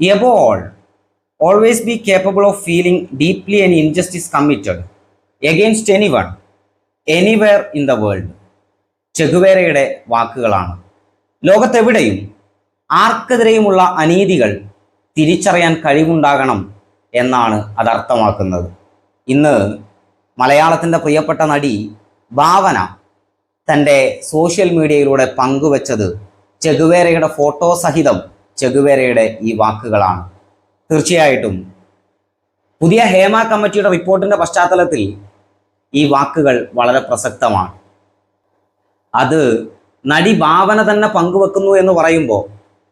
Above all, always be capable of feeling deeply any injustice committed against anyone, anywhere in the world. ചെഗുവേരയുടെ വാക്കുകളാണ് ലോകത്തെവിടെയും ആർക്കെതിരെയുമുള്ള അനീതികൾ തിരിച്ചറിയാൻ കഴിവുണ്ടാകണം എന്നാണ് അത് അർത്ഥമാക്കുന്നത് ഇന്ന് മലയാളത്തിന്റെ പ്രിയപ്പെട്ട നടി ഭാവന തന്റെ സോഷ്യൽ മീഡിയയിലൂടെ പങ്കുവച്ചത് ചെഗുവേരയുടെ ഫോട്ടോ സഹിതം ചെഗുവേരയുടെ ഈ വാക്കുകളാണ്. തീർച്ചയായിട്ടും പുതിയ ഹേമ കമ്മിറ്റിയുടെ റിപ്പോർട്ടിന്റെ പശ്ചാത്തലത്തിൽ ഈ വാക്കുകൾ വളരെ പ്രസക്തമാണ്. അത് നടി ഭാവന തന്നെ പങ്കുവെക്കുന്നു എന്ന് പറയുമ്പോൾ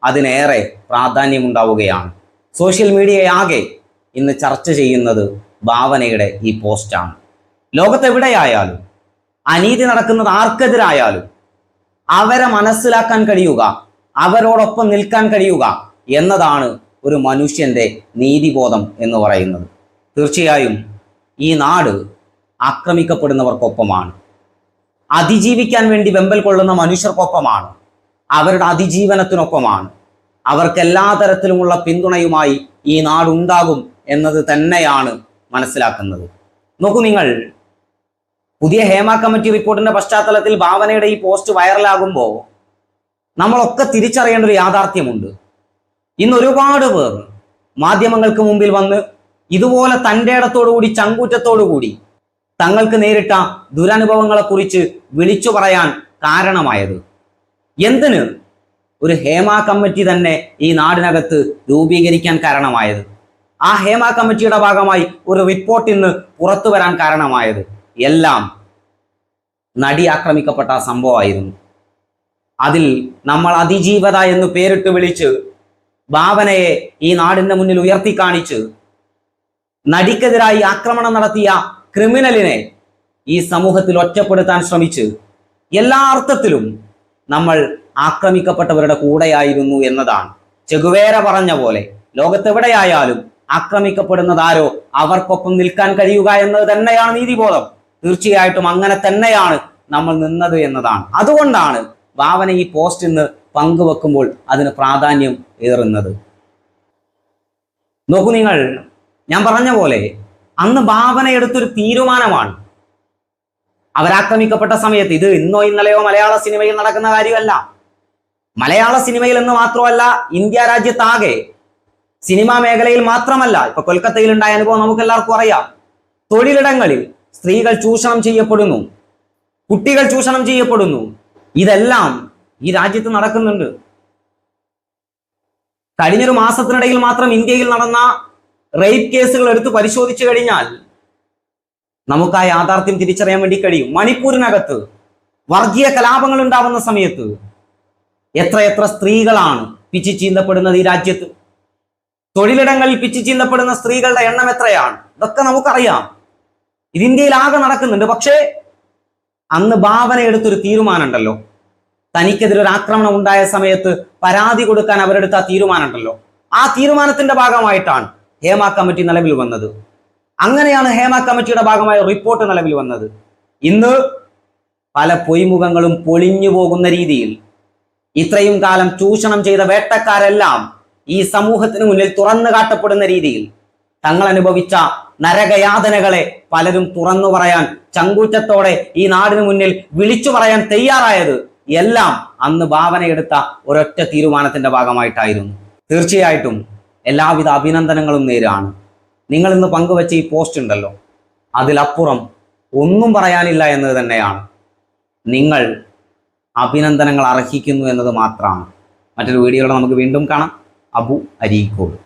അതിനേറെ പ്രാധാന്യമുണ്ടാവുകയാണ്. സോഷ്യൽ മീഡിയയാകെ ഇന്ന് ചർച്ച ചെയ്യുന്നത് ഭാവനയുടെ ഈ പോസ്റ്റാണ്. ലോകത്തെവിടെയായാലും അനീതി നടക്കുന്നത് ആർക്കെതിരായാലും അവരെ മനസ്സിലാക്കാൻ കഴിയുക അവരോടൊപ്പം നിൽക്കാൻ കഴിയുക എന്നതാണ് ഒരു മനുഷ്യന്റെ നീതിബോധം എന്ന് പറയുന്നത്. തീർച്ചയായും ഈ നാട് ആക്രമിക്കപ്പെടുന്നവർക്കൊപ്പമാണ്. അതിജീവിക്കാൻ വേണ്ടി വെമ്പൽ കൊള്ളുന്ന മനുഷ്യർക്കൊപ്പമാണ്. അവരുടെ അതിജീവനത്തിനൊപ്പമാണ്. അവർക്ക് എല്ലാ തരത്തിലുമുള്ള പിന്തുണയുമായി ഈ നാടുണ്ടാകും എന്നത് തന്നെയാണ് മനസ്സിലാക്കുന്നത്. നോക്കൂ നിങ്ങൾ പുതിയ ഹേമ കമ്മിറ്റി റിപ്പോർട്ടിന്റെ പശ്ചാത്തലത്തിൽ ഭാവനയുടെ ഈ പോസ്റ്റ് വൈറലാകുമ്പോൾ നമ്മളൊക്കെ തിരിച്ചറിയേണ്ട ഒരു യാഥാർത്ഥ്യമുണ്ട്. ഇന്ന് ഒരുപാട് പേർ മാധ്യമങ്ങൾക്ക് മുമ്പിൽ വന്ന് ഇതുപോലെ തന്റെ ഇടത്തോടുകൂടി ചങ്കൂറ്റത്തോടുകൂടി തങ്ങൾക്ക് നേരിട്ട ദുരനുഭവങ്ങളെക്കുറിച്ച് വിളിച്ചു പറയാൻ കാരണമായത്. എന്തിന് ഒരു ഹേമ കമ്മിറ്റി തന്നെ ഈ നാടിനകത്ത് രൂപീകരിക്കാൻ കാരണമായത്? ആ ഹേമ കമ്മിറ്റിയുടെ ഭാഗമായി ഒരു റിപ്പോർട്ട് ഇന്ന് പുറത്തു വരാൻ കാരണമായത് എല്ലാം നടി ആക്രമിക്കപ്പെട്ട സംഭവമായിരുന്നു. അതിൽ നമ്മൾ അതിജീവത എന്ന് പേരിട്ട് വിളിച്ച് ഭാവനയെ ഈ നാടിന്റെ മുന്നിൽ ഉയർത്തി കാണിച്ച് നടിക്കെതിരായി ആക്രമണം നടത്തിയ ക്രിമിനലിനെ ഈ സമൂഹത്തിൽ ഒറ്റപ്പെടുത്താൻ ശ്രമിച്ച് എല്ലാ അർത്ഥത്തിലും നമ്മൾ ആക്രമിക്കപ്പെട്ടവരുടെ കൂടെയായിരുന്നു എന്നതാണ്. ചെകുവേര പറഞ്ഞ പോലെ ലോകത്തെവിടെയായാലും ആക്രമിക്കപ്പെടുന്നതാരോ അവർക്കൊപ്പം നിൽക്കാൻ കഴിയുക എന്നത് തന്നെയാണ് നീതിബോധം. തീർച്ചയായിട്ടും അങ്ങനെ തന്നെയാണ് നമ്മൾ നിന്നത് എന്നതാണ്. അതുകൊണ്ടാണ് ഭാവന ഈ പോസ്റ്റ് ഇന്ന് പങ്കുവെക്കുമ്പോൾ അതിന് പ്രാധാന്യം ഏറുന്നത്. നോക്കൂ നിങ്ങൾ ഞാൻ പറഞ്ഞ പോലെ അന്ന് ഭാവന എടുത്തൊരു തീരുമാനമാണ്. അവരാക്രമിക്കപ്പെട്ട സമയത്ത് ഇത് ഇന്നോ ഇന്നലെയോ മലയാള സിനിമയിൽ നടക്കുന്ന കാര്യമല്ല. മലയാള സിനിമയിൽ എന്ന് മാത്രമല്ല ഇന്ത്യ രാജ്യത്താകെ സിനിമാ മേഖലയിൽ മാത്രമല്ല ഇപ്പൊ കൊൽക്കത്തയിൽ ഉണ്ടായ അനുഭവം നമുക്ക് എല്ലാവർക്കും അറിയാം. തൊഴിലിടങ്ങളിൽ സ്ത്രീകൾ ചൂഷണം ചെയ്യപ്പെടുന്നു. കുട്ടികൾ ചൂഷണം ചെയ്യപ്പെടുന്നു. ഇതെല്ലാം ഈ രാജ്യത്ത് നടക്കുന്നുണ്ട്. കഴിഞ്ഞൊരു മാസത്തിനിടയിൽ മാത്രം ഇന്ത്യയിൽ നടന്ന റേപ്പ് കേസുകൾ എടുത്ത് പരിശോധിച്ചു കഴിഞ്ഞാൽ നമുക്ക് ആ യാഥാർത്ഥ്യം തിരിച്ചറിയാൻ വേണ്ടി കഴിയും. മണിപ്പൂരിനകത്ത് വർഗീയ കലാപങ്ങൾ ഉണ്ടാവുന്ന സമയത്ത് എത്രയെത്ര സ്ത്രീകളാണ് പിച്ചി ചീന്തപ്പെടുന്നത് ഈ രാജ്യത്ത്? തൊഴിലിടങ്ങളിൽ പിച്ചി ചീന്തപ്പെടുന്ന സ്ത്രീകളുടെ എണ്ണം എത്രയാണ്? ഇതൊക്കെ നമുക്കറിയാം. ഇത് ഇന്ത്യയിൽ ആകെ നടക്കുന്നുണ്ട്. പക്ഷേ അന്ന് ഭാവന എടുത്തൊരു തീരുമാനമുണ്ടല്ലോ. തനിക്കെതിരെ ഒരു ആക്രമണം ഉണ്ടായ സമയത്ത് പരാതി കൊടുക്കാൻ അവരെടുത്ത തീരുമാനമുണ്ടല്ലോ. ആ തീരുമാനത്തിന്റെ ഭാഗമായിട്ടാണ് ഹേമ കമ്മിറ്റി നിലവിൽ വന്നത്. അങ്ങനെയാണ് ഹേമ കമ്മിറ്റിയുടെ ഭാഗമായ റിപ്പോർട്ട് നിലവിൽ വന്നത്. ഇന്ന് പല പൊയ്മുഖങ്ങളും പൊളിഞ്ഞു പോകുന്ന രീതിയിൽ ഇത്രയും കാലം ചൂഷണം ചെയ്ത വേട്ടക്കാരെല്ലാം ഈ സമൂഹത്തിന് മുന്നിൽ തുറന്നു കാട്ടപ്പെടുന്ന രീതിയിൽ തങ്ങൾ അനുഭവിച്ച നരകയാതനകളെ പലരും തുറന്നു പറയാൻ ചങ്കൂറ്റത്തോടെ ഈ നാടിനു മുന്നിൽ വിളിച്ചു പറയാൻ തയ്യാറായത് എല്ലാം അന്ന് ഭാവനയെടുത്ത ഒരൊറ്റ തീരുമാനത്തിന്റെ ഭാഗമായിട്ടായിരുന്നു. തീർച്ചയായിട്ടും എല്ലാവിധ അഭിനന്ദനങ്ങളും നേരാണ്. നിങ്ങൾ ഇന്ന് പങ്കുവച്ച ഈ പോസ്റ്റ് ഉണ്ടല്ലോ അതിലപ്പുറം ഒന്നും പറയാനില്ല എന്നത് തന്നെയാണ്. നിങ്ങൾ അഭിനന്ദനങ്ങൾ അർഹിക്കുന്നു എന്നത് മാത്രമാണ്. മറ്റൊരു വീഡിയോയിൽ നമുക്ക് വീണ്ടും കാണാം. അബു അരീക്കോട്.